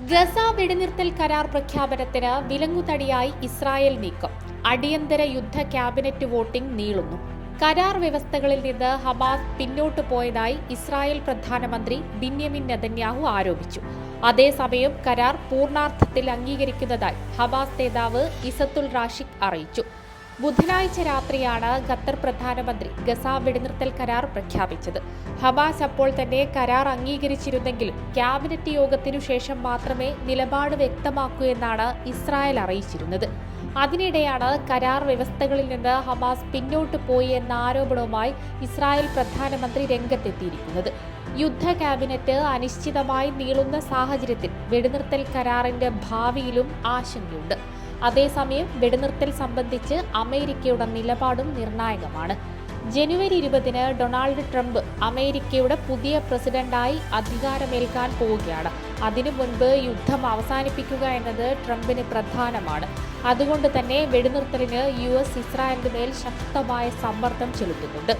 Gaza വെടിനിർത്തൽ കരാർ പ്രഖ്യാപനത്തിന് വിലങ്ങുതടിയായി ഇസ്രായേൽ നീക്കം. അടിയന്തര യുദ്ധ ക്യാബിനറ്റ് വോട്ടിംഗ് നീളുന്നു. കരാർ വ്യവസ്ഥകളിൽ നിന്ന് ഹമാസ് പിന്നോട്ടു പോയതായി ഇസ്രായേൽ പ്രധാനമന്ത്രി ബിന്യമിൻ നെതന്യാഹു ആരോപിച്ചു. അതേസമയം കരാർ പൂർണാർത്ഥത്തിൽ അംഗീകരിക്കുന്നതായി ഹമാസ് നേതാവ് ഇസത്തുൽ റാഷിഖ് അറിയിച്ചു. ബുധനാഴ്ച രാത്രിയാണ് ഖത്തർ പ്രധാനമന്ത്രി ഗസ വെടിനിർത്തൽ കരാർ പ്രഖ്യാപിച്ചത്. ഹമാസ് അപ്പോൾ തന്നെ കരാർ അംഗീകരിച്ചിരുന്നെങ്കിലും ക്യാബിനറ്റ് യോഗത്തിനു ശേഷം മാത്രമേ നിലപാട് വ്യക്തമാക്കൂ എന്നാണ് ഇസ്രായേൽ അറിയിച്ചിരുന്നത്. അതിനിടെയാണ് കരാർ വ്യവസ്ഥകളിൽ നിന്ന് ഹമാസ് പിന്നോട്ട് പോയി എന്ന ആരോപണവുമായി ഇസ്രായേൽ പ്രധാനമന്ത്രി രംഗത്തെത്തിയിരിക്കുന്നത്. യുദ്ധ ക്യാബിനറ്റ് അനിശ്ചിതമായി നീളുന്ന സാഹചര്യത്തിൽ വെടിനിർത്തൽ കരാറിന്റെ ഭാവിയിലും ആശങ്കയുണ്ട്. അതേസമയം വെടിനിർത്തൽ സംബന്ധിച്ച് അമേരിക്കയുടെ നിലപാടും നിർണായകമാണ്. ജനുവരി ഇരുപതിന് ഡൊണാൾഡ് ട്രംപ് അമേരിക്കയുടെ പുതിയ പ്രസിഡന്റായി അധികാരമേൽക്കാൻ പോവുകയാണ്. അതിനു മുൻപ് യുദ്ധം അവസാനിപ്പിക്കുക എന്നത് ട്രംപിന് പ്രധാനമാണ്. അതുകൊണ്ട് തന്നെ വെടിനിർത്തലിന് യു എസ് ഇസ്രായേലിന് മേൽ ശക്തമായ സമ്മർദ്ദം ചെലുത്തുന്നുണ്ട്.